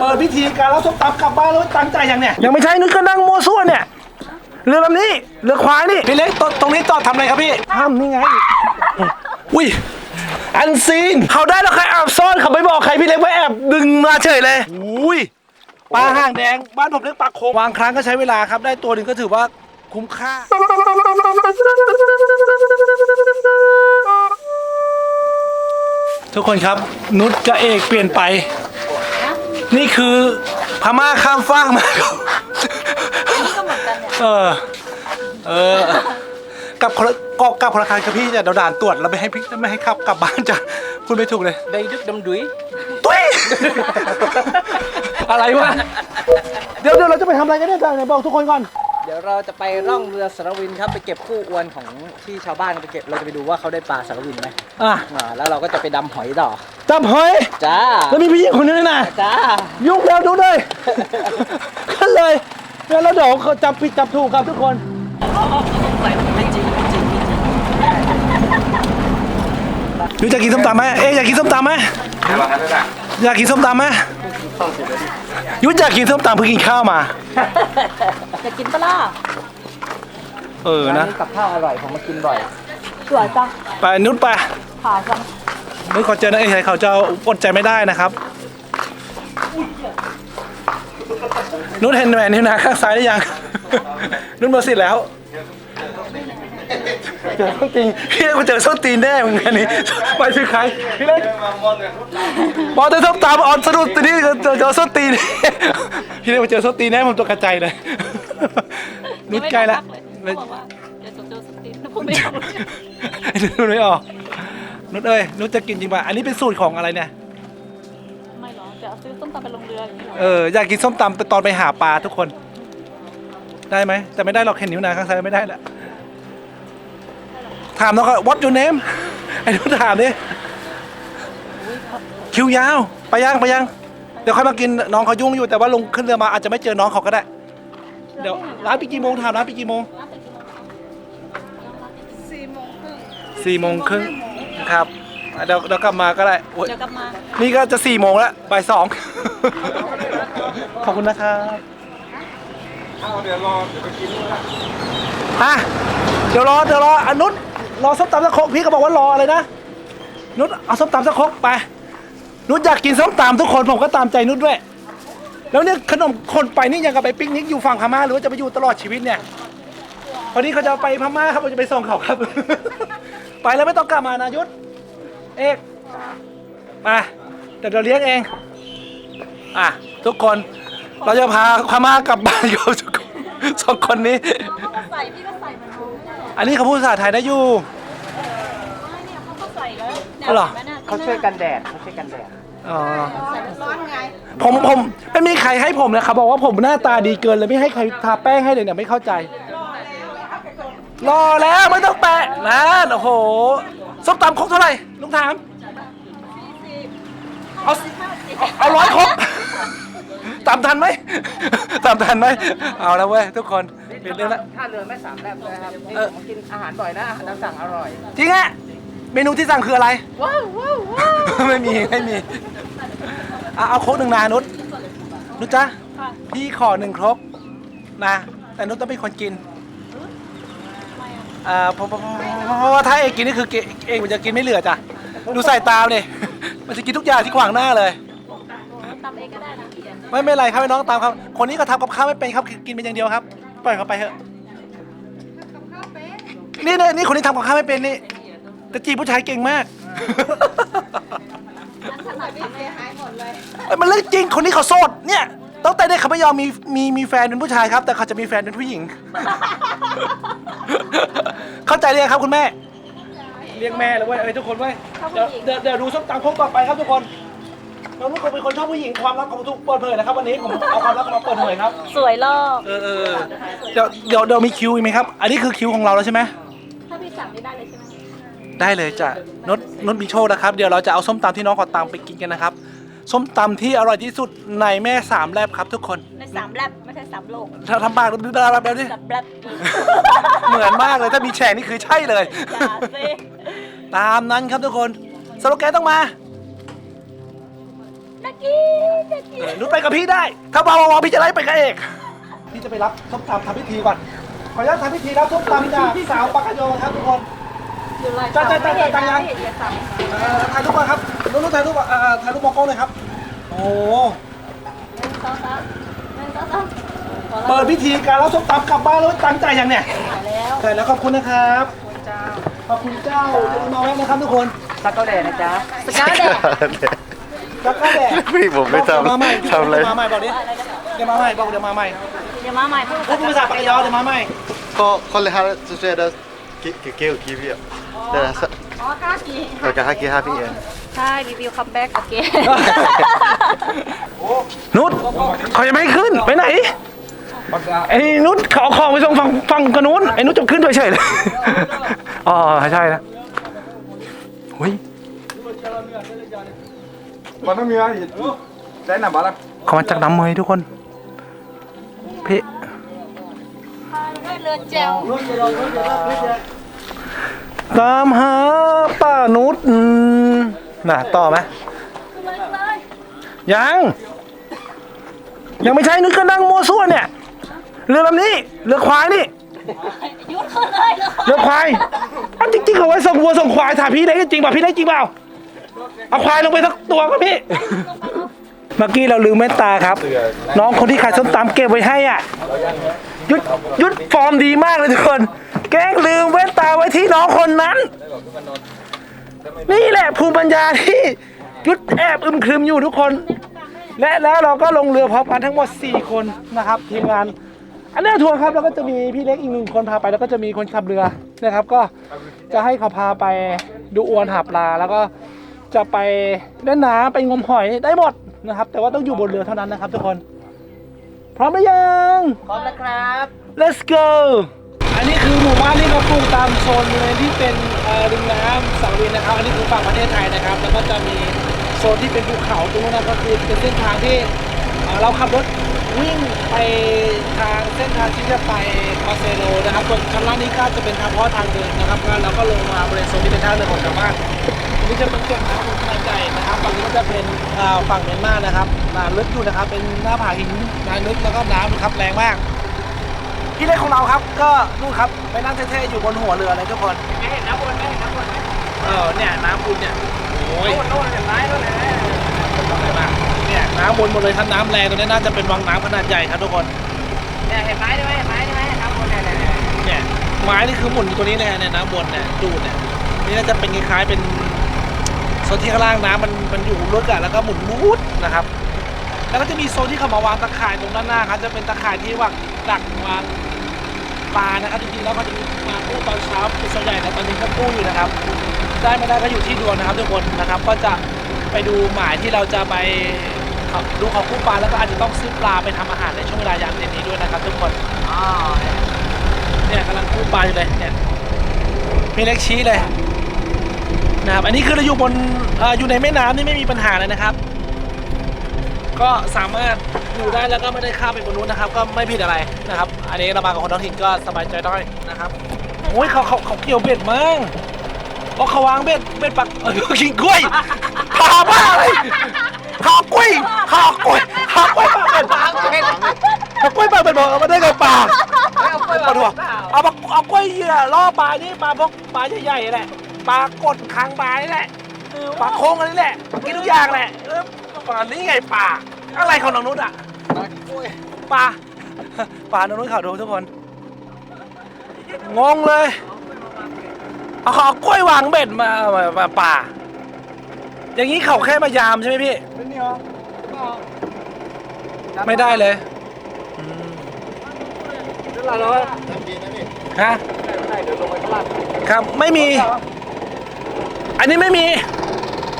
เปิดพิธีการรับส้มตำกลับบ้านแล้วตั้งใจยังเนี่ยยังไม่ใช่นึกก็นั่งมัวซั่วเนี่ยเรือลำนี้เรือควายนี่พี่เล็กตตรงนี้จอดทำอะไรครับพี่ทำนี่ไงอุ้ยอันซีนเขาได้แล้วใครแอบซ่อนเขาไม่บอกใครพี่เล็กไม่แอบดึงมาเฉยเลยอุ้ยปลาห่างแดงบ้านผมเรียกปลาโคงวางครั้งก็ใช้เวลาครับได้ตัวหนึ่งก็ถือว่าคุ้มค่าทุกคนครับนุชกับเอกเปลี่ยนไป นี่คือพม่าข้ามฟากมาครับก็เหมือนกันเนี่ยเออ เออกับคนละกอกกับคนละคันครับพี่จะเดาด่านตรวจแล้วไม่ให้พี่ไม่ให้ขับกลับบ้านจ้ะพูดไม่ถูกเลย ได้ดึกดำดุยตุ้ย อะไรวะ เดี๋ยวเดี๋ยวเราจะไปทำอะไรกันเนี่ยจ้ะไหนบอกทุกคนก่อน เดี๋ยวเราจะไปร่องเรือสารวินครับไปเก็บคู่อวนของที่ชาวบ้านไปเก็บเราจะไปดูว่าเขาได้ปลาสารวินไหมอะ อ่าแล้วเราก็จะไปดำหอยต่อ จับหอยจ้าแล้วมีผู้หญิงคนนึงด้วยนะจ้ายุ่งแล้วดูเลยขึ้นเลยแล้วเราเดี๋ยวเขาจับผิดจับถูกครับทุกคนไม่จริงไม่จริงไม่จริงยูจะกินส้มตำไหมเอ๊ะอยากกินส้มตำไหมอยากกินส้มตำไหมยูอยากกินส้มตำเพิ่งกินข้าวมาจะกินปะล่ะเออร้านนะนี้กับข้าวอร่อยผมมากินบ่อยสวยจังไปนุชไปผ่าจัง นุชขอเจอนะเอ้ยเขาจะอดใจไม่ได้นะครับนุชเห็นแหวนนิ้วนะข้างซ้ายหรือยัง นุชเบอร์สิทธิ์แล้วเจอส้นตีนพี่เล็กมาเจอส้นตีนแน่เหมือนกันนี่ไปถึงใครพี่เล็กบอลจะส้มตามออนสะดุดตีนี้เจอเจอส้นตีนพี่เล็กมาเจอส้นตีนแน่ผมตัวกระจายเลยนุชใกล้ละไกว่าเดี๋ยวจะเจอสติแล้วผมไม่เออ้นุชไม่ออก นุชเอ้ยนุชจะกินจริงป่ะอันนี้เป็นสูตรของอะไรเนี่ยไม่หรอจะเอาซื้อส้มตำไปลงเรืออย่างนี้เหรอเอออยากกินส้มตำตอนไปหาปลาทุกคน ได้ไหมแต่ไม่ได้หรอกเห็นนิ้วนางข้างซ้ายไม่ได้ละถามน้องเขา what your name ไอ้นุชถามดิคิวยาวไปยังไปยังเดี๋ยวค่อยมากินน้องเขายุ่งอยู่แต่ว่าลงขึ้นเรือมาอาจจะไม่เจอน้องเขาก็ได้ เดี๋ยวร้านปิดกี่โมงถามร้านปิดกี่โมงสี่โมงครึ่งสี่โมงครึ่ง ครับอะเดี๋ยวเดี๋ยวกลับมาก็ได้โอ๊ยเดี๋ยวกลับมา นี่ก็จะสี่โมงแล้วบ่ายสอง ขอบคุณนะครับฮะเดี๋ยวรอเดี๋ยวรออนุชรอส้มตำสักครกพี่ก็บอกว่ารออะไรนะนุชเอาส้มตำสักครกไป นุชอยากกินส้มตำทุกคนผมก็ตามใจนุชด้วย แล้วเนี่ยขนมคนไปนี่ยังกับไปปิกนิกอยู่ฝั่งพม่าหรือว่าจะไปอยู่ตลอดชีวิตเนี่ยพอดีเขาจะไปพม่าครับผมจะไปส่งเขาครับ ไปแล้วไม่ต้องกลับมานะยุทธเอกมาเดี๋ยวเราเลี้ยงเอง อะ ทุกคนเราจะพาพม่ากลับบ้านกับทุกคนสองคนนี้ เขาก็ใส่พี่ก็ใส่เหมันรู้เนี่ยอันนี้เขาพูดภาษาไทยได้อยู่ ไม่เนี่ยเขาก็ใส่แล้วเนี่ยอ๋อเหรอ ห็นไมนี่เขาช่วยกันแดดเขาช่วยกันแดด อ๋อใส่ร้อนไงผมผมไม่มีใครให้ผมเลยครับบอกว่าผมหน้าตาดีเกินเลยไม่ให้ใครทาแป้งให้เลยเนี่ยไม่เข้าใจ รอแล้วไม่ต้องแปะนะโอ้โหส้มตำครกเท่าไหร่ลุงถามเอาเอาเอาร้อยครกตามทันไหมตามทันไหมเอาแล้วเว้ยทุกคนเปลี่ยนเรื่องละท่าเรือแม่สามแลบเลยครับนี่เออผมกินอาหารบ่อยนะอาหารตามสั่งอร่อยจริงอะเมนูที่สั่งคืออะไรว้าวว้าวว้าวไม่มีไม่มีเอาเอาครกหนึ่งนานุชนุชจ้ะค่ะพี่ขอหนึ่งครกนะแต่นุชต้องเป็นคนกินทำไมอะอ่าเพราะเพราะเพราะเพราะว่าถ้าเอกกินนี่คือเกเอกมันจะกินไม่เหลือจ้ะดูสายตามเนี่ย มันจะกินทุกอย่างที่ขวางหน้าเลย ตำเองก็ได้นะไม่ไม่เป็นไรครับให้น้องตามครับ คนนี้ก็ทำกับข้าวไม่เป็นครับคือกินเป็นอย่างเดียวครับปล่อยเขาไปเถอะนี่นี่นี่คนนี้ทำกับข้าวไม่เป็นนี่แต่จีบผู้ชายเก่งมากขนาดพี่เสียหายหมดเลย เอ้ยมันเรื่องจริงคนนี้เขาโสดเนี่ย ตั้งแต่เด็กเขาไม่ยอมมีมีมีแฟนเป็นผู้ชายครับ แต่เขาจะมีแฟนเป็นผู้หญิง เข้าใจเลยงครับคุณแม่ เรียกแม่เลยเว้ยเอ้ยทุกคนเว้ยชอบผู้เดี๋ยวหญิงเดี๋ยวเดี๋ยวดูส้มตำครกต่อไปครับทุกคนน้องนุ๊กคงเป็นคนชอบผู้หญิงความรักของทุกเปิดเผยนะครับ วันนี้ผมเอาความรักมาเปิดเผยครับ สวยลอกเออเออเดี๋ยวเดี๋ยวเดี๋ยวมีคิวอีกไหมครับ อันนี้คือคิวของเราแล้วใช่ไหมถ้าพี่สั่งไม่ได้เลยใช่ไหมได้เลยจ้ะนดนดมีโชคนะครับ เดี๋ยวเราจะเอาส้มตำที่น้องขอตามไปกินกันนะครับ ส้มตำที่อร่อยที่สุดในแม่สามแลบครับทุกคนในสามแลบไม่ใช่สามโลกถ้าทำปากดูดาราแบบนี้สามแลบเหมือนมากเลยถ้ามีแฉกนี่คือใช่เลยอย่าสิตามนั้นครับทุกคนสโลแกนต้องมาน่ากินอยากกินเออนุชไปกับพี่ได้ ถ้าบาวาวพี่จะไล่ไปกับเอกพี่จะไปรับส้มตำทำพิธีก่อนขออนุญาตทำพิธีรับส้มตำจากพี่สาวปากกยอครับทุกคนอยู่ไร จ้าจ้าจ้าจ้าจ้ายังไม่เห็นอย่าสั่งเอ่อถ่ายรูปก่อนครับนุชนุชถ่ายรูปก่อนเอ่อถ่ายรูปมองกล้องเลยครับ โอ้หนึ่งสองสามหนึ่งสองสามพอแล้วเปิดพิธีการรับส้มตำกลับบ้านแล้วตั้งใจยังเนี่ยหายแล้วใช่แล้วขอบคุณนะครับคุณเจ้าขอบคุณเจ้าเดี๋ยวมาแวะนะครับทุกคนสักก็เลยนะจ๊ะสกัดแดดแล้วก็แดดพี่ผมไม่ทำเดี๋ยวมาใหม่ทำเลยเดี๋ยวมาใหม่บอกดิอะไรนะเดี๋ยวมาใหม่บอกเดี๋ยวมาใหม่เดี๋ยวมาใหม่พูดพูดภาษาปากกยอเดี๋ยวมาใหม่ก็คนเลยฮะจะช่วยได้กี่กี่เกี่ยวกี่พี่อะ แต่ละสักอ๋อกล้ากี่เราจะให้กี่ห้าพี่เองใช่รีวิวคัมแบ็กโอเคนุชเขายังไม่ให้ขึ้นไปไหนไอ้นุชเขาเอาของไปส่งฝั่งฝั่งกระนู้นไอ้นุชจะขึ้นเฉยๆเลยอ๋อใช่นะเฮ้ย Mana mia? Saya nak balas. เขามาจากน้ำเมยทุกคนพี่เรือเจล ตามหาป้านุชน่ะต่อไหมยัง ยังไม่ใช่นุชก็นั่งมัวซั่วเนี่ย เรือลำนี้ เรือควายนี่เลยเลยเรือควายอันจริงๆเขาไว้ส่งวัวส่งควายถามพี่ได้จริงเปล่าพี่ได้จริงเปล่าเอาควายลงไปสักตัวครับพี่ เมื่อกี้เราลืมแม่ตาครับ น้องคนที่ขายส้มตำเก็บไว้ให้อะ ยุดยุดฟอร์มดีมากเลยทุกคน แกล้งลืมแว่นตาไว้ที่น้องคนนั้น นี่แหละภูมิปัญญาที่ยุดแอบอึมครึมอยู่ทุกคน และแล้วเราก็ลงเรือพร้อมกันทั้งหมด 4 คนนะครับทีมงาน อันนี้ทัวร์ครับแล้วก็จะมีพี่เล็กอีกหนึ่งคนพาไปแล้วก็จะมีคนขับเรือนะครับ ก็จะให้เขาพาไปดูอวนหาปลาแล้วก็จะไปเล่นน้ำไปงมหอยได้หมดนะครับ แต่ว่าต้องอยู่บนเรือเท่านั้นนะครับทุกคน พร้อมหรือยัง พร้อมแล้วครับ let's go อันนี้คือหมู่บ้านที่เขาปลูกตามโซนบริเวณที่เป็นริมน้ำสังวินนะครับ อันนี้คือฝั่งประเทศไทยนะครับ แล้วก็จะมีโซนที่เป็นภูเขาตรงนู้นนะก็คือเป็นเส้นทางที่เราขับรถวิ่งไปทางเส้นทางที่จะไปคอเซโลนะครับส่วนชั้นล่างนี้ก็จะเป็นทางเพาะทางเดินนะครับแล้วเราก็ลงมาบริเวณโซนที่เป็นทางเดินของชาวบ้านอันนี้จะเป็นเก็บน้ำของขนาดใหญ่นะครับฝั่งนี้ก็จะเป็นฝั่งเมียนมานะครับน้ำลึกอยู่นะครับ เป็นหน้าผาหินน้ำลึกแล้วก็น้ำนะครับแรงมาก พี่เล็กของเราครับ ก็นู่นครับไปนั่งเท่ๆอยู่บนหัวเรือเลยทุกคนไม่เห็นน้ำบนไม่เห็นน้ำบนไหมเออเนี่ยน้ำคุณเนี่ยโอ้ยโน่นโน่นเห็นไหมโน่นแหละอะไรมากเนี่ยน้ำบนหมดเลยถ้าน้ำแรงตรงนี้น่าจะเป็นวังน้ำขนาดใหญ่ครับทุกคนเนี่ยเห็นไหมได้ไหมเห็นไหมได้ไหมเห็นน้ำบนเนี่ยเนี่ยเนี่ยเนี่ยไม้นี่คือหมุนอยู่ตัวนี้เลยเนี่ยน้ำบนเนี่ยดูดเนี่ยนี่น่าจะเป็นคล้ายๆเป็นโซนที่ข้างล่างน้ำมันมันอยู่ลึกอะแล้วก็หมุนรูดนะครับ แล้วก็จะมีโซนที่เขามาวางตะข่ายตรงด้านหน้าครับจะเป็นตะข่ายที่วางดักวาง ปลานะครับจริงๆแล้วเขาจะมากู้ตอนเช้าเป็นส่วนใหญ่แต่ตอนนี้ก็กู้อยู่นะครับ ได้ไม่ได้ก็อยู่ที่ดวงนะครับทุกคนนะครับ ก็จะไปดูหมายที่เราจะไปดูของกู้ปลาแล้วก็อาจจะต้องซื้อปลาไปทำอาหารในช่วงเวลายามเย็นนี้ด้วยนะครับ ทุกคนเนี่ยกำลังกู้ปลาอยู่เลยเนี่ยมีเล็กชี้เลยนะครับอันนี้คือเราอยู่บนอออยู่ในแม่น้ำนี่ไม่มีปัญหาเลยนะครับ ก็สามารถ อยู่ได้แล้วก็ไม่ได้ข้ามไปบนนู้นนะครับ ก็ไม่ผิดอะไรนะครับ อันนี้เรามากับคนท้องถิ่นก็สบายใจได้นะครับโอ้ยเขาเขาเขาเกี่ยวเบ็ดมั้งเพราะเขาวางเบ็ดเบ็ดปักเออกินกล้วยพาบ้าเลยหากล้วยหากล้วยหากล้วยปากเบ็ดหากล้วยปากเบ็ดบอกเอามาได้ไงปลาเอาไปเอาดูอะเอาปลาเอากล้วยเหยื่อล่อปลานี่ปลาพวกปลาใหญ่ๆแหละปลากดคางปลานี่แหละปลาโค้งอันนี้แหละกินทุกอย่างแหละเออปลานี่ไงปลาอะไรของน้องนุชอะ ปลาปลาน้องนุชเขาดูทุกคน งงเลยเอาเขาเอากล้วยวางเบ็ดมามามาปลาอย่างนี้เขาแค่มายามใช่ไหมพี่ Ini oh. ไม่ได้เลยเราเราฮะเดี๋ยวลงไปข้างล่างครับไม่มี อันนี้ไม่มี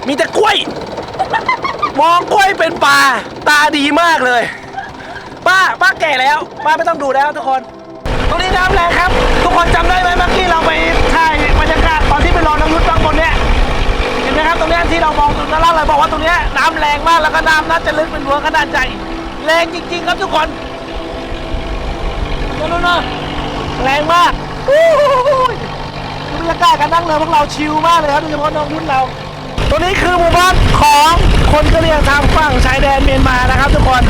มีแต่กล้วย มองกล้วยเป็นปลาตาดีมากเลย ป้าป้าแก่แล้วป้าไม่ต้องดูแล้วทุกคน ตรงนี้น้ำแรงครับ ทุกคนจำได้ไหมเมื่อกี้เราไปถ่ายบรรยากาศตอนที่ไปรอน้ำยุทธบางบนเนี่ยเห็นไหมครับตรงเนี้ยที่เรามองตรงด้านล่างเลยบอกว่าตรงเนี้ยน้ำแรงมากแล้วก็น้ำน่าจะลึกเป็นหัวขนาดใหญ่แรงจริง ๆ ครับทุกคนนู่นๆแรงมากอู้หูบรรยากาศการนั่งเรือพวกเราชิลมากเลยครับโดยเฉพาะน้องรุ่นเรา ตัวนี้คือหมู่บ้านของคนกะเหรี่ยงทางฝั่งชายแดนเมียนมานะครับ ทุกคน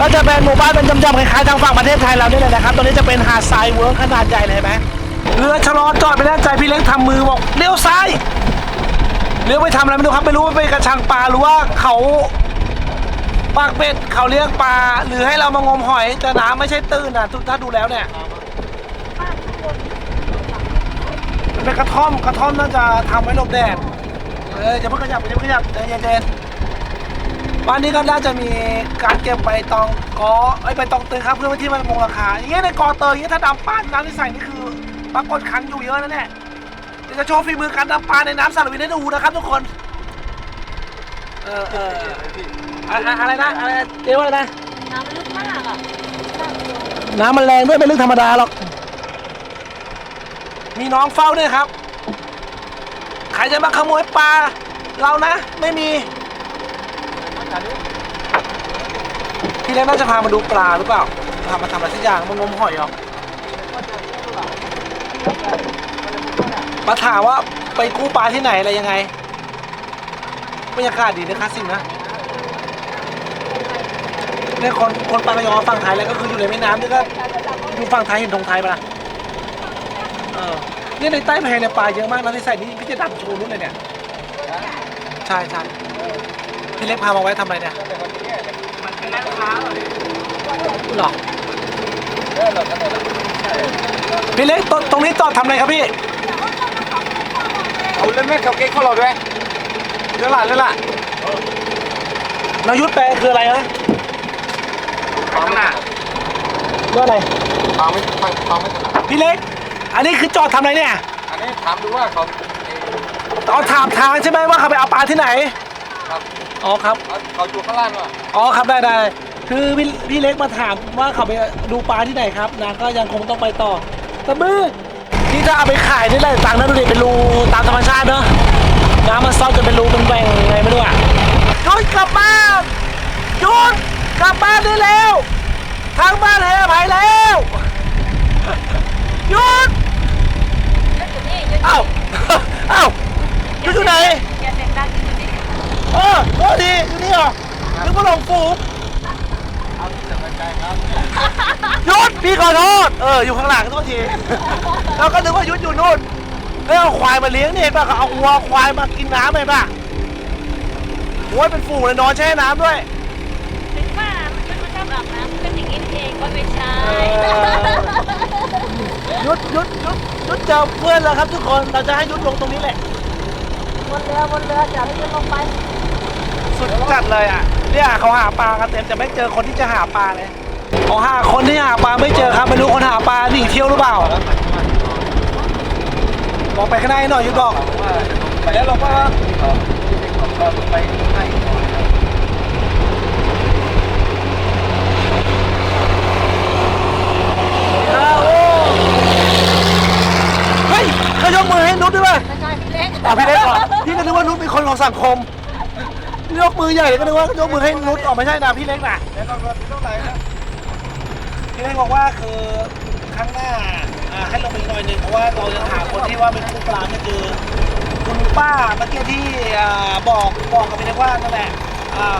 ก็จะเป็นหมู่บ้านเป็นจำๆคล้ายๆทางฝั่งประเทศไทยเราเนี่แหละนะครับตัวนี้จะเป็นหาดทรายเวิร์กขนาดใหญ่เลยไหมเรือชะลอจอดไปแน่ใจพี่เล็กทำมือบอกเลี้ยวซ้ายเลี้ยวไปทำอะไรไม่รู้ครับไม่รู้ว่าไปกระชังปลาหรือว่าเขาปากเป็ดเขาเลี้ยงปลาหรือให้เรามางมหอยแต่น้ำไม่ใช่ตื้นนะถ้าดูแล้วเนี่ยเป็นกระท่อมกระท่อมน่าจะทำไว้หลบแดด เอออย่าเพิ่งขยับอย่าเพิ่งขยับใจเย็นๆบ้านนี้ก็น่าจะมีการเก็บใบตองกอไอ้ยใบตองตึงครับเพื่อที่มันคงราคาอย่างเงี้ยในกอเตยอย่างเงี้ยถ้าดำปานน้ำที่ใส่นี่คือปรากฏขังอยู่เยอะนะเนี่ยเดี๋ยวจะโชว์ฝีมือการดำปลาในน้ำสารวินให้ดูนะครับทุกคนเออเอออะอะอะไรนะอะไรเรียกว่าอะไรนะน้ำลึกมากอะน้ำมันแรงด้วยไม่เรื่องธรรมดาหรอกมีน้องเฝ้าด้วยครับ ใครจะมาขโมยปลาเรานะ ไม่มีพี่เล็กน่าจะพามาดูปลาหรือเปล่าพามาทำอะไรสักอย่างมางมหอยเหรอมาถามว่าไปกู้ปลาที่ไหนอะไรยังไงบรรยากาศดีนะคะสินะเนี่ยคนคนปลาระยองฝั่งไทยแล้วก็คืออยู่ในแม่น้ำนี่ก็อยู่ฝั่งไทยเห็นธงไทยปะล่ะ เนี่ยในใต้แพเนี่ยปลาเยอะมากนะที่ใส่นี่พี่จะดับโชว์นู่นเลยเนี่ยใช่ใช่พี่เล็กพามาไว้ทำอะไรเนี่ยหรอพี่เล็กตรงตรงนี้จอดทำอะไรครับพี่เอาเล่นแม่เขาเก๊กเขาเราด้วยเรื่องละเรื่องละนายุทธแปลคืออะไรนะฟังหน้าว่าอะไรฟังไม่ฟังฟังไม่ถนัดพี่เล็ก อันนี้คือจอดทำอะไรเนี่ย อันนี้ถามดูว่าเขาเอาถามทางใช่ไหมว่าเขาไปเอาปลาที่ไหน ครับอ๋อครับ เขาเขาอยู่ข้างล่างว่ะอ๋อครับได้ได้คือพี่พี่เล็กมาถามว่าเขาไปดูปลาที่ไหนครับนะก็ยังคงต้องไปต่อตะมือนี่ถ้าเอาไปขายนี่ได้ตังค์นะดูดิเป็นรูตามธรรมชาติเนอะน้ำมันซอกจนเป็นรูเป็นแหว่งไงไม่รู้อะหยุดกลับบ้านหยุดกลับบ้านได้แล้วทางบ้านให้อภัยแล้วหยุด อยู่นี่อยู่เอ้าเอ้าหยุดอยู่ไหนอย่าเสียงดังอยู่นี่เออโทษทีอยู่นี่เหรอนึกว่าหลงฝูงหยุดพี่ขอโทษเอออยู่ข้างหลังโทษทีเราก็นึกว่ายุดอยู่นู่นแล้วเอาควายมาเลี้ยงนี่เห็นป่ะเขาเอาวัวควายมากินน้ำเห็นป่ะโอ้ยเป็นฝูงเลยนอนแช่น้ำด้วยถึงว่ามันไม่ชอบอาบน้ำเป็นอย่างนี้นี่เองก็ไม่ใช่เออยุดยุดยุด ยุดเจอเพื่อนแล้วครับทุกคน เราจะให้ยุดลงตรงนี้แหละ บนเรือบนเรืออย่าให้ยืนลงไปสุดจัดเลยอะ เนี่ยเขาหาปลากันเต็มแต่ไม่เจอคนที่จะหาปลาเลยเขาหาคนที่หาปลาไม่เจอครับไม่รู้คนหาปลาหนีเที่ยวหรือเปล่ามองไปข้างหน้าหน่อยยุดบอกไปแล้วเราก็ไปให้ เฮ้ยเขายกมือให้นุชด้วยป่ะ ไม่ใช่พี่เล็ก อะพี่เล็กก่อนพี่ก็นึกว่านุชเป็นคนของสังคมยกมือใหญ่ก็นึกว่ายกมือให้นุชอ๋อไม่ใช่นะพี่เล็กนะแล้วเราเราเท่าไหนะพี่เล็กบอกว่าคือครั้งหน้าอ่าให้ลงไปอีกหน่อยหนึ่งเพราะว่าเราจะหาคนที่ว่าเป็นผู้ปลาไม่เจอคุณป้าเมื่อกี้ที่อ่าบอกบอกกับพี่เล็กว่านั่นแหละอ่า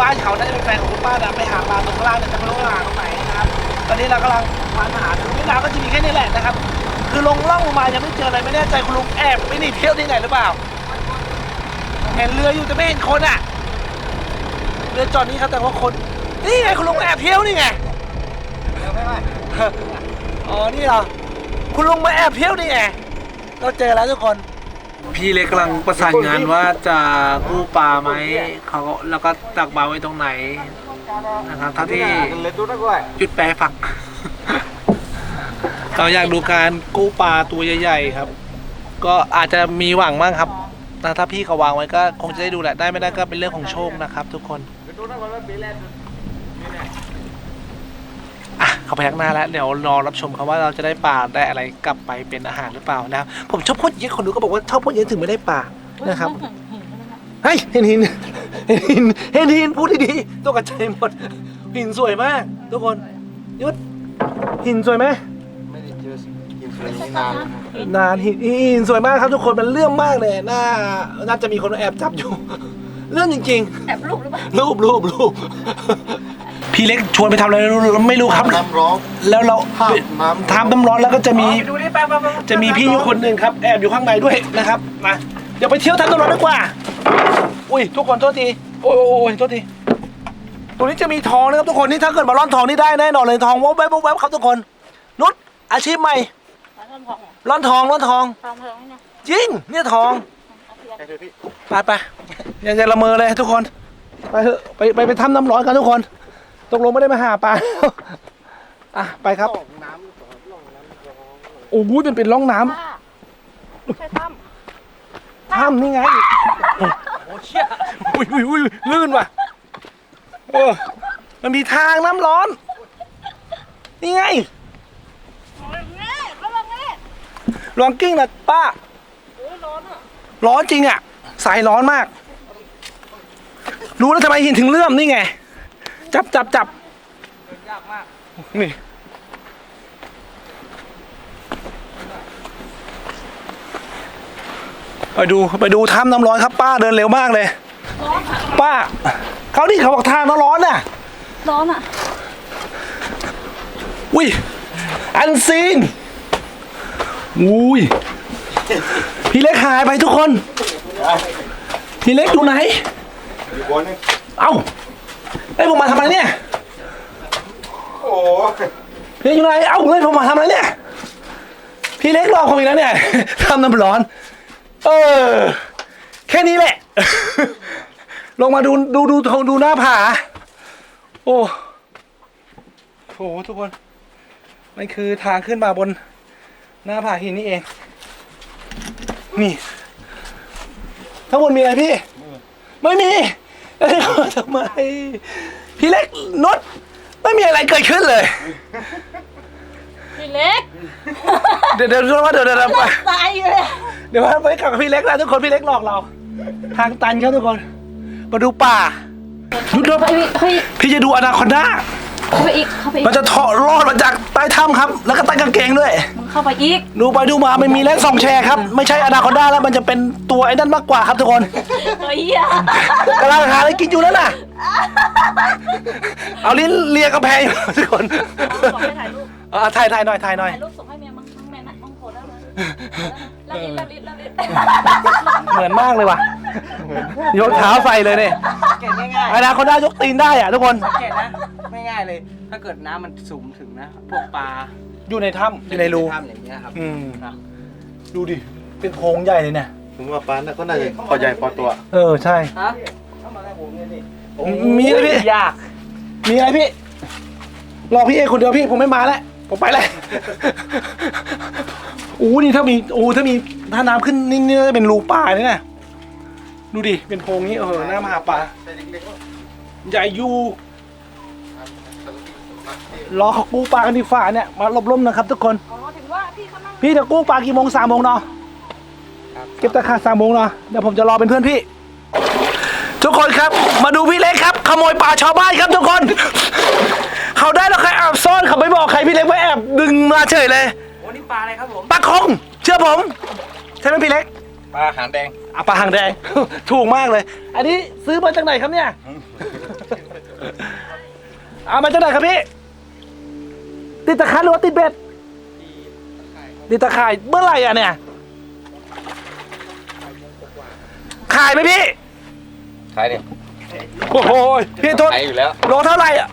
บ้านเขาน่าจะเป็นแฟนของคุณป้านะไปหาปลาตรงข้างล่างแต่จะไม่รู้ว่าหาตรงไหนนะครับตอนนี้เรากำลังควานหาถึงเวลาก็จะมีแค่นี้แหละนะครับ คือลงล่องลงมายังไม่เจออะไรไม่แน่ใจคุณลุงแอบไปหนีเที่ยวที่ไหนหรือเปล่า เห็นเรืออยู่แต่ไม่เห็นคนอะ เรือจอดนี้ครับแต่ว่าคน นี่ไงคุณลุงแอบเที่ยวนี่ไงอ๋อ นี่เหรอ คุณลุงมาแอบเที่ยวนี่ไง เราเจอแล้วทุกคน พี่เล็กกำลังประสานงานว่าจะกู้ปลาไหมเขาแล้วก็ตักปลาไว้ตรงไหนนะครับถ้าที่เลยดูนะก้อยหยุดแปลฝัก เราอยากดูการกู้ปลาตัวใหญ่ๆครับ ก็อาจจะมีหวังบ้างครับแต่ถ้าพี่เขาวางไว้ก็คงจะได้ดูแหละได้ไม่ได้ก็เป็นเรื่องของโชคนะครับ ทุกคนเขาพยักหน้าแล้วเดี๋ยวรอรับชมครับว่าเราจะได้ปลาได้อะไรกลับไปเป็นอาหารหรือเปล่านะผมชอบพูดเยอะคนดูก็บอกว่าชอบพูดเยอะถึงไม่ได้ปลานะครับเฮ้ยเห็นหินเห็นหินเห็นหินพูดดีๆตัวกระจายหมดหินสวยมาก ทุกคนยุดหินสวยไหม ไม่ได้เจอหินนานหินหินสวยมากครับทุกคนมันเลื่อมมากเลยน่าน่าจะมีคนมาแอบจับอยู่ เลื่อมจริงแอบรูปหรือเปล่า ๆ รูปรูปรูปพี่เล็กชวนไปทำอะไรไม่รู้ไม่รู้ครับ น้ำร้อนแล้วเราภาพน้ำ ทำน้ำร้อนแล้วก็จะมี ดูนี่ไปไปไปจะมีพี่อยู่คนหนึ่งครับแอบอยู่ข้างในด้วยนะครับมาเดี๋ยวไปเที่ยวทำน้ำร้อนดีกว่า อุ้ยทุกคนโทษทีโอ้ยโอ้ยโอ้ยโทษทีตรงนี้จะมีทองนะครับทุกคนนี่ถ้าเกิดมาร่อนทองนี่ได้แน่นอนเลยทองวบแวบวบแวบครับทุกคนนุชอาชีพใหม่ ร้านทองเหรอร่อนทองร่อนทอง ทองเพิ่มเนี่ยจริง เนี่ยทองเอาเทียนให้ดูพี่ไปไปอย่าอย่าละเมอเลยทุกคนไปเถอะไปไปไปทำน้ำร้อนกันทุกคน ตกลงไม่ได้มาหาปลา อะไปครับโอ้โหมันเป็นร่องน้ำ ป้าใช่ตั้มถ้ำนี่ไง โอ้เชี่ยอุ้ยอุ้ยอุ้ยลื่นว่ะเออมันมีทางน้ำร้อน นี่ไง แม่ระวังแม่ ลองกิ้งนะป้าโอ้ยร้อนอะร้อนจริงอะ สายร้อนมาก รู้แล้วทำไมหินถึงเลื่อมนี่ไง จับจับจับยากมาก นี่ไปดูไปดูถ้ำน้ำร้อนครับป้าเดินเร็วมากเลยร้อนอะป้าเขาที่เขาบอกทางน้ำร้อนน่ะ ร้อนอะ อุ้ยอันซีน อุ้ยพี่เล็กหายไปทุกคน พี่เล็กอยู่ไหน เอ้าไอ้ยผมมาทำอะไรเนี่ย โอ้พี่เล็กอยู่ไหน เอ้าเฮ้ยผมมาทำอะไรเนี่ย พี่เล็กรอผมอีกแล้วเนี่ย ทำน้ำร้อน เออ แค่นี้แหละ ลงมาดูดูดูดูดูหน้าผา โอ้โหทุกคน มันคือทางขึ้นมาบน หน้าผาหินนี่เอง นี่ทั้างบนมีอะไรพี่ ไม่มีแล้วที่เขาทำไม พี่เล็กนุชไม่มีอะไรเกิดขึ้นเลย พี่เล็กเดี๋ยวเดี๋ยวเดี๋ยวเดี๋ยวเดี๋ยวเดี๋ยวไปตายเลยเดี๋ยวไปกลับกับพี่เล็กนะทุกคนพี่เล็กหลอกเรา ทางตันครับทุกคนมาดูป่ายุดเดี๋ยวเข้าไปอีกเข้าไปอีกพี่จะดูอนาคอนด้า เข้าไปอีก เข้าไปอีกมันจะเถาะรอดมาจากใต้ถ้ำครับ แล้วก็ใต้กางเกงด้วย มึงเข้าไปอีก ดูไปดูมามันมีแร่สองแชร์ครับ ไม่ใช่อนาคอนด้าแล้วมันจะเป็นตัวไอ้นั่นมากกว่าครับทุกคนเฮ้ยอะกำลังหาอะไรกินอยู่นั่นน่ะ เอาลิ้นเลียกระแพงอยู่ทุกคนขอให้ถ่ายรูปเออถ่ายถ่ายหน่อยถ่ายหน่อย ถ่ายรูปส่งให้เมียมั้งมั้งแม่น่ะต้องโพสแล้วนะ แล้วลิ้นแล้วลิ้นแล้วลิ้นเหมือนมากเลยว่ะ ยกเท้าใส่เลยเนี่ยสังเกตง่ายอนาคอนด้ายกตีนได้อะทุกคนๆสังเกตนะ ไม่ง่ายเลย ถ้าเกิดน้ำมันสูงถึงนะ พวกปลาอยู่ในถ้ำอยู่ในรู ถ้ำอย่างเงี้ยครับอืมนะดูดิ เป็นโพรงใหญ่เลยเนี่ย ผมว่าปลาน่ะก็น่าจะพอใหญ่พอตัว เออใช่ ฮะมีอะไรพี่ ยาก มีอะไรพี่ รอพี่เอคนเดียวพี่ ผมไม่มาแล้ว ผมไปแล้ว อู้นี่ถ้ามีอู้ถ้ามีถ้าน้ำขึ้นนี่นี่น่าจะเป็นรูป่าเลยนะดูดิเป็นโพรงนี้เออหน้ามาหาปลาใหญ่อยู่รอเขากู้ปลากันดีฝ่าเนี่ยมาหลบร่มนะครับ ทุกคนอ๋อถึงว่าพี่เขานั่งพี่จะกู้ปลากี่โมงสามโมงเนาะเก็บตะขาสามโมงเนาะเดี๋ยวผมจะรอเป็นเพื่อนพี่ ทุกคนครับ มาดูพี่เล็กครับ ขโมยปลาชาวบ้านครับทุกคน เขาได้แล้วใครแอบซ่อนเขาไม่บอกใครพี่เล็กไม่แอบดึงมาเฉยเลย โอ้นี่ปลาอะไรครับผมปลาคง เชื่อผมใช่ไหมพี่เล็กปลาหางแดงอะปลาหางแดง ถูกมากเลย อันนี้ซื้อมาจากไหนครับเนี่ย เอามาจากไหนครับพี่ ติดตะข่ายหรือว่าติดเบ็ด ติดตะข่ายเมื่อไหร่อะเนี่ย ขายไหมพี่ ขายเนี่ยโอ้โหพี่โทษขายอยู่แล้ว โลเท่าไหร่อะ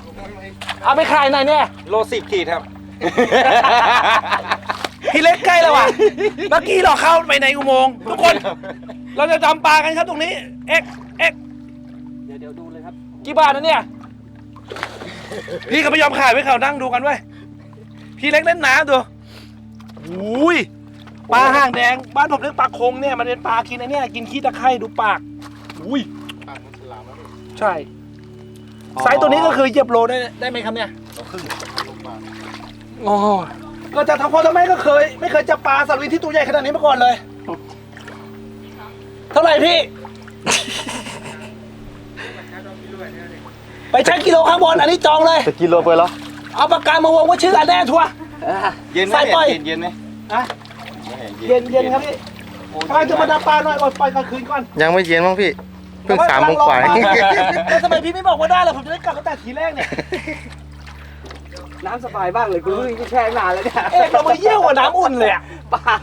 เอาไปขายหน่อยเนี่ย โลสิบขีดครับ พี่เล็กใกล้แล้วว่ะเมื่อกี้เราเข้าไปในอุโมงค์ทุกคน เราจะจำปลากันครับตรงนี้ เอ็กเอ็กเดี๋ยวเดี๋ยวดูเลยครับกี่บาทนะเนี่ย พี่ก็ไม่ยอมขายไว้เขานั่งดูกันเว้ยพี่เล็กเล่นน้ำดูอุ้ยปลาห่างแดง บ้านผมเรียกปลาคงเนี่ยมันเป็นปลากินไอ้เนี่ยกินขี้ตะไคร่ดูปากอุ้ยปลาตุลาใช่ไซส์ตัวนี้ก็คือเหยียบโลได้ได้ไหมครับเนี่ยโอ้ ก็จะทำพ่อทำแม่ก็เคย ไม่เคยจับปลาสลิดที่ตัวใหญ่ขนาดนี้มาก่อนเลย เท่าไหร่พี่ ไปใช้กิโลข้างบนอันนี้จองเลย จะกิโลไปแล้วเอาปากกามาวงว่าชื่ออันแน่ทัวร์ เย็นไหมสายปล่อย เย็นเย็นไหมนะเย็นเย็นครับพี่กำลังจะมาดับปลาหน่อยก่อนปล่อยกลางคืนก่อนยังไม่เย็นมั้งพี่ เพิ่งสามโมงกว่า แล้วทำไมพี่ไม่บอกว่าได้ล่ะผมจะได้กลับตั้งแต่ทีแรกเนี่ย น้ำสบายมากเลยคุณลุยที่แช่นานแล้วเนี่ยเอ๊ะเรามาเยี่ยวกว่าน้ำอุ่นเลยอะเปล่า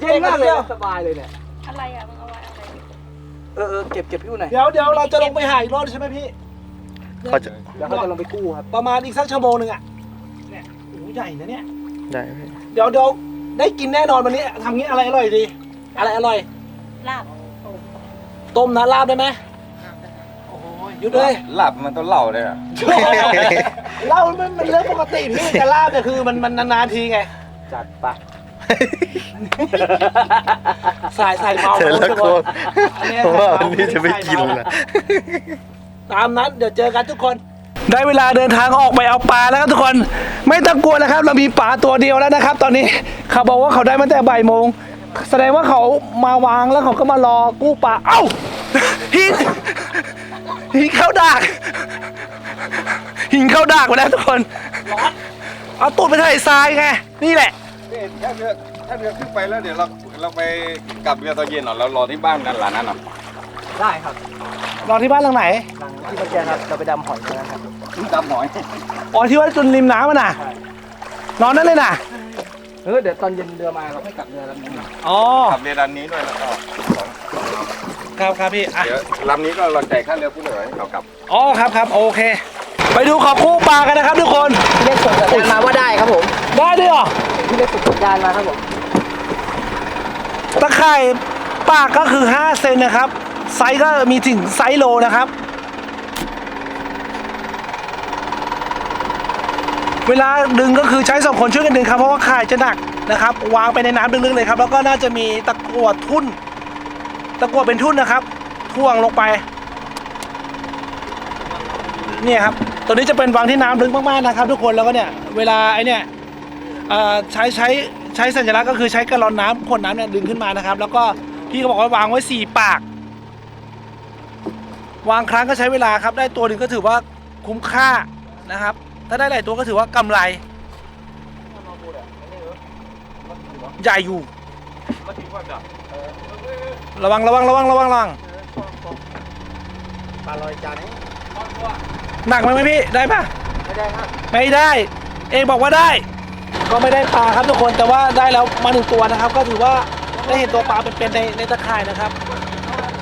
เย็นมากเลยสบายเลยเนี่ยอะไรอะมึงเอาไว้อะไรเออเออเก็บเก็บพี่อุ่นหน่อยเดี๋ยวเดี๋ยวเราจะลงไปหาอีกรอบใช่ไหมพี่ เขาจะเดี๋ยวเขาจะลงไปกู้ครับประมาณอีกสักชั่วโมงหนึ่งอะเนี่ยโอ้โหใหญ่นะเนี่ย ได้พี่เดี๋ยวเดี๋ยวได้กินแน่นอนวันนี้ทำงี้อะไรอร่อยดี อะไรอร่อย ลาบต้มนะลาบได้ไหมโอ้ยหยุดเลย หลับมันต้องเล่าเลยอะ เหล้ามันมันเรื่องปกติพี่แต่ลาบเนี่ยคือมันมันนานๆทีไง จัดไปสายสายเมาเสร็จแล้วโคนอันเนี้ยผมว่าวันนี้จะไม่กินละตามนั้นเดี๋ยวเจอกันทุกคน ได้เวลาเดินทางออกไปเอาปลาแล้วครับทุกคน ไม่ต้องกลัวนะครับ เรามีปลาตัวเดียวแล้วนะครับ ตอนนี้เขาบอกว่าเขาได้มาแต่บ่ายโมง แสดงว่าเขามาวางแล้วเขาก็มารอกู้ปลาเอ้าหินหินเข้าดาก หินเข้าดากไปแล้วทุกคนเอาตูดไปใส่ทรายไง นี่แหละถ้าเรือถ้าเรือขึ้นไปแล้วเดี๋ยวเราเราไปกลับเรือตอนเย็นเหรอเรารอที่บ้านกันหลานนั้นเหรอได้ครับรอที่บ้านหลังไหน หลังที่มันแกครับเราไปดำหอยกันนะครับดำหน่อยอ๋อที่ว่าจนริมน้ำมันน่ะ นอนนั่นเลยน่ะ เออเดี๋ยวตอนเย็นเรือมาเราค่อยกลับเรือลำนี้อ๋อ ขับเรือลำนี้ด้วยแล้วก็ ครับครับพี่อะเดี๋ยวลำนี้ก็เราจ่ายค่าเรือผู้เหลือให้เรากลับ อ๋อครับครับโอเค ไปดูขอคู่ปลากันนะครับทุกคนพี่เล็กส่งสัญญาณมาว่าได้ครับผมได้ด้วยเหรอพี่เล็กส่งสัญญาณมาครับผมตะข่ายปากก็คือ 5 เซนนะครับ ไซส์ก็มีถึงไซส์โลนะครับ เวลาดึงก็คือใช้สองคนช่วยกันดึงครับเพราะว่าข่ายจะหนักนะครับ วางไปในน้ำลึกๆเลยครับ แล้วก็น่าจะมีตะกั่วทุ่น ตะกั่วเป็นทุ่นนะครับท่วงลงไป เนี่ยครับตัวนี้จะเป็นวางที่น้ำลึกมากๆนะครับ ทุกคนแล้วก็เนี่ยเวลาไอเนี่ยใช้ใช้ใช้สัญลักษณ์ก็คือใช้กระลอนน้ำขวดน้ำเนี่ยดึงขึ้นมานะครับ แล้วก็พี่ก็บอกว่าวางไว้สี่ปาก วางครั้งก็ใช้เวลาครับ ได้ตัวหนึ่งก็ถือว่าคุ้มค่านะครับ ถ้าได้หลายตัวก็ถือว่ากำไรใหญ่อยู่ ระวังระวังระวังระวังระวังปลาลอยจานหนักไหมไหมพี่ได้ปะไม่ได้ครับไม่ได้ เองบอกว่าได้ ก็ไม่ได้ปลาครับทุกคนแต่ว่าได้แล้วมาหนึ่งตัวนะครับ ก็ถือว่าได้เห็นตัวปลาเป็นๆในในตะข่ายนะครับ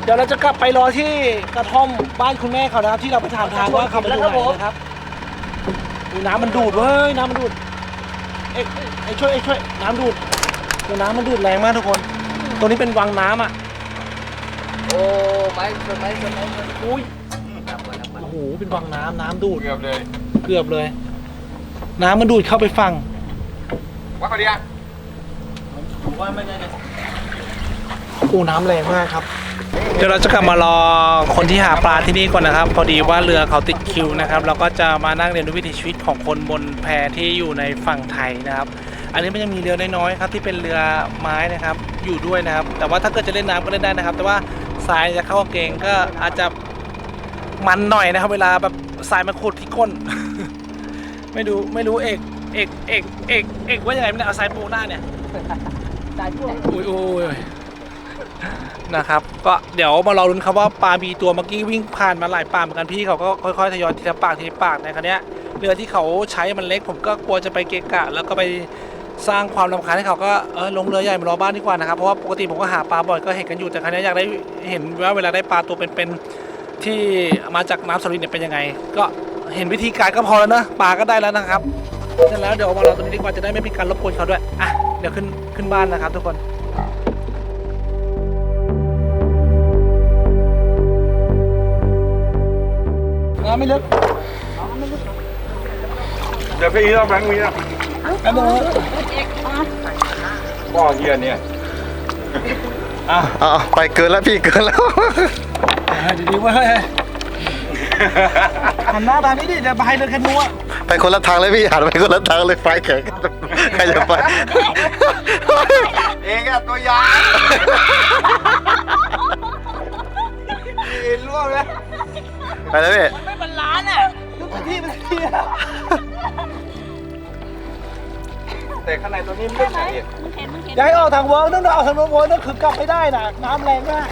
เดี๋ยวเราจะกลับไปรอที่กระท่อมบ้านคุณแม่เขานะครับ ที่เราไปถามทางว่าเขาไปอยู่ไหนนะครับดูน้ำมันดูดเว้ยน้ำมันดูดเอ็กเอ็กช่วยเอ็กช่วยน้ำดูดดูน้ำมันดูดแรงมากทุกคนตัวนี้เป็นวังน้ำอะโอ้ไม้ชนไม้ชนไม้ชนอุ้ยดับมาดับมาโอ้โหเป็นวังน้ำน้ำดูด เกือบเลยเกือบเลย น้ำมันดูดเข้าไปฟังว่าเขาดีอะโอ้น้ำแรงมากครับ เดี๋ยวเราจะกลับมารอคนที่หาปลาที่นี่ก่อนนะครับ พอดีว่าเรือเขาติดคิวนะครับ เราก็จะมานั่งเรียนรู้วิถีชีวิตของคนบนแพที่อยู่ในฝั่งไทยนะครับ อันนี้มันยังมีเรือน้อยๆครับที่เป็นเรือไม้นะครับอยู่ด้วยนะครับ แต่ว่าถ้าเกิดจะเล่นน้ำก็เล่นได้นะครับ แต่ว่า ทรายจะเข้ากางเกงก็อาจจะมันหน่อยนะครับ เวลาแบบทรายมันขุดที่ก้น ไม่ดูไม่รู้เอกเอกเอกเอกเอกว่ายังไงไม่ได้เอาทรายปูหน้าเนี่ยจานที่ไหนอุ้ยอุ้ยนะครับ ก็เดี๋ยวมารอรุ้นครับว่าปลามีตัวเมื่อกี้วิ่งผ่านมาหลายปลาเหมือนกันพี่เขาก็ค่อยๆทยอยทีละปากทีละปากในคันนี้ยเรือที่เขาใช้มันเล็กผมก็กลัวจะไปเกะกะ แล้วก็ไป สร้างความรำคาญให้เขาก็เออลงเรือใหญ่มารอบ้านดีกว่านะครับเพราะว่าปกติผมก็หาปลาบ่อยก็เห็นกันอยู่แต่ครั้งนี้อยากได้เห็นว่าเวลาได้ปลาตัวเป็นๆที่มาจากน้ำสลิดเนี่ยเป็นยังไง ก็เห็นวิธีการก็พอแล้วนะปลาก็ได้แล้วนะครับเสร็จแล้วเดี๋ยวมาเรอตรงนี้ดีกว่าจะได้ไม่เป็นการรบกวนเขาด้วยอะเดี๋ยวขึ้นขึ้นบ้านนะครับทุกคนน้ำไม่ลึกเดี๋ยวพี่เราแบงค์มีอะ แป๊บนึงพ่อเฮียเนี่ยอะอ๋อไปเกินแล้วพี่เกินแล้วดีๆเว้ยหันหน้าทางนี้ดิเดี๋ยวพายเรือแคนูอะไปคนละทางเลยพี่หันไปคนละทางเลยไฟแข็งใครจะไปเองอะตัวยางเอ็นล่วงเลยไปเลยพี่ไม่เป็นล้านอะทุกที่เป็นที่อะ แต่ข้างในตัวนี้ไม่ใช่ได้ไหมเอกมึงเห็นมึงเห็นอย่าให้ออกทางเวิร์กนั่นนะออกทางโน้นเวิร์กนั่นคือกลับไม่ได้นะน้ำแรงมาก